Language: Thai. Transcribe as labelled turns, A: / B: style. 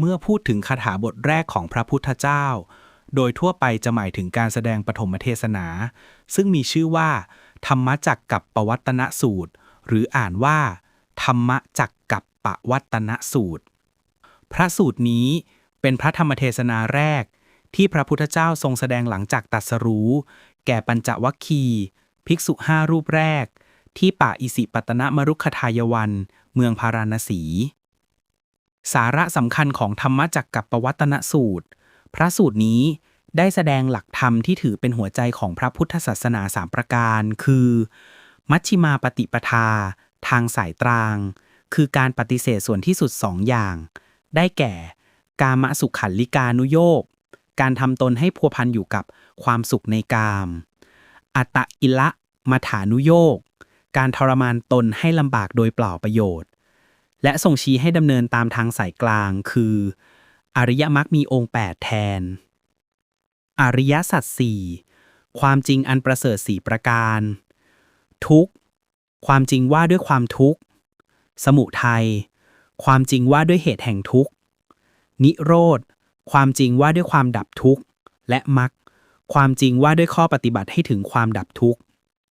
A: เมื่อพูดถึงคาถาบทแรกของพระพุทธเจ้า โดยทั่วไปจะหมายถึงการแสดงปฐมเทศนา ซึ่งมีชื่อว่า ธรรมจักกับปวัตนสูตร หรืออ่านว่า ธรรมจักกับปวัตนสูตร พระสูตรนี้เป็นพระธรรมเทศนาแรก ที่พระพุทธเจ้าทรงแสดงหลังจากตรัสรู้ แก่ปัญจวัคคีย์ภิกษุห้ารูปแรก ที่ป่าอิสิปตนมรุขทายวัน เมืองพาราณสี สาระสำคัญของธรรมจักกับปวัตนสูตร พระสูตรนี้ได้แสดงหลักธรรมที่ถือเป็นหัวใจของพระพุทธศาสนาสามประการ คือ มัชฌิมาปฏิปทา ทางสายตราง คือการปฏิเสธส่วนที่สุดสองอย่าง ได้แก่ กามสุขันลิกานุโยกการทำตนให้พัวพันอยู่กับความสุขในกาม อัตตอิละมัฐานุโยก การทรมานตนให้ลำบากโดยเปล่าประโยชน์ และส่งชี้ให้ดำเนินตามทางสายกลาง คือ อริยมรรคมีองค์ 8 แทน อริยสัจสี่ความจริงอันประเสริฐสี่ประการ ทุกขความจริงว่าด้วยความทุกข์สมุทัยความจริงว่าด้วยเหตุแห่งทุกข์นิโรธ ความจริงว่าด้วยความดับทุกข์ และมรรคความจริงว่าด้วยข้อปฏิบัติให้ถึงความดับทุกข์